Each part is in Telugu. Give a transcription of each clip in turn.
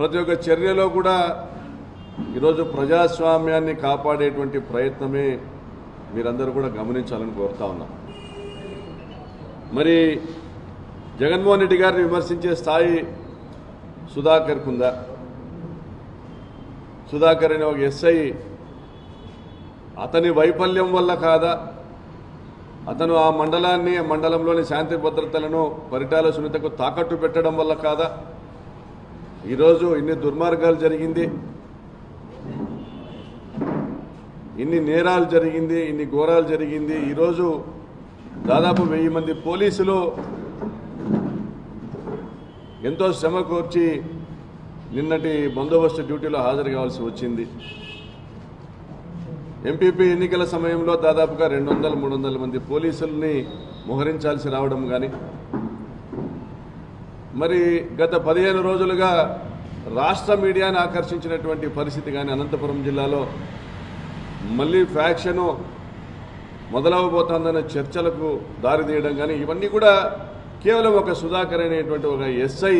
ప్రతి ఒక్క చర్యలో కూడా ఈరోజు ప్రజాస్వామ్యాన్ని కాపాడేటువంటి ప్రయత్నమే మీరందరూ కూడా గమనించాలని కోరుతా ఉన్నాం. మరి జగన్మోహన్ రెడ్డి గారిని విమర్శించే స్థాయి సుధాకర్కు ఉందా సుధాకర్ అనే ఒక ఎస్ఐ అతని వైఫల్యం వల్ల కాదా? అతను ఆ మండలాన్ని మండలంలోని శాంతి భద్రతలను పరిటాల సునీతకు తాకట్టు పెట్టడం వల్ల కాదా? ఈరోజు ఇన్ని దుర్మార్గాలు జరిగింది. ఇన్ని నేరాలు జరిగింది ఇన్ని ఘోరాలు జరిగింది. ఈరోజు దాదాపు వెయ్యి మంది పోలీసులు ఎంతో శ్రమ కోర్చి నిన్నటి బందోబస్తు డ్యూటీలో హాజరు కావాల్సి వచ్చింది. ఎంపీపీ ఎన్నికల సమయంలో దాదాపుగా రెండు వందల మూడు వందల మంది పోలీసుల్ని మోహరించాల్సి రావడం కానీ మరి గత పదిహేను రోజులుగా రాష్ట్ర మీడియాని ఆకర్షించినటువంటి పరిస్థితి కానీ అనంతపురం జిల్లాలో మళ్ళీ ఫ్యాక్షను మొదలవబోతోందనే చర్చలకు దారితీయడం కానీ ఇవన్నీ కూడా కేవలం ఒక సుధాకర్ అనేటువంటి ఒక ఎస్ఐ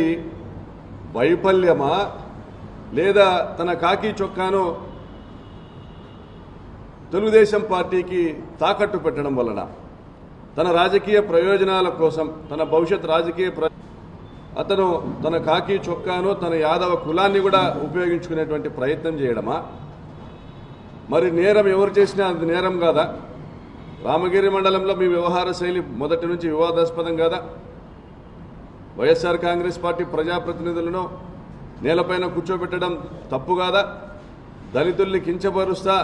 వైఫల్యమా? లేదా తన కాకి చొక్కాను తెలుగుదేశం పార్టీకి తాకట్టు పెట్టడం వలన తన రాజకీయ ప్రయోజనాల కోసం తన భవిష్యత్ రాజకీయ ప్ర అతను తన కాకి చొక్కాను తన యాదవ కులాన్ని కూడా ఉపయోగించుకునేటువంటి ప్రయత్నం చేయడమా? మరి నేరం ఎవరు చేసినా అది నేరం కాదా? రామగిరి మండలంలో మీ వ్యవహార శైలి మొదటి నుంచి వివాదాస్పదం కాదా? వైఎస్ఆర్ కాంగ్రెస్ పార్టీ ప్రజాప్రతినిధులను నేలపైన కూర్చోబెట్టడం తప్పు కాదా? దళితుల్ని కించపరుస్తా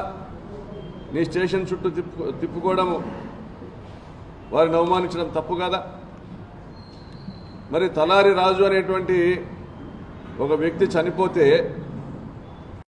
నీ స్టేషన్ చుట్టూ తిప్పు తిప్పుకోవడం వారిని అవమానించడం తప్పు కాదా? మరి తలారి రాజు అనేటువంటి ఒక వ్యక్తి చనిపోతే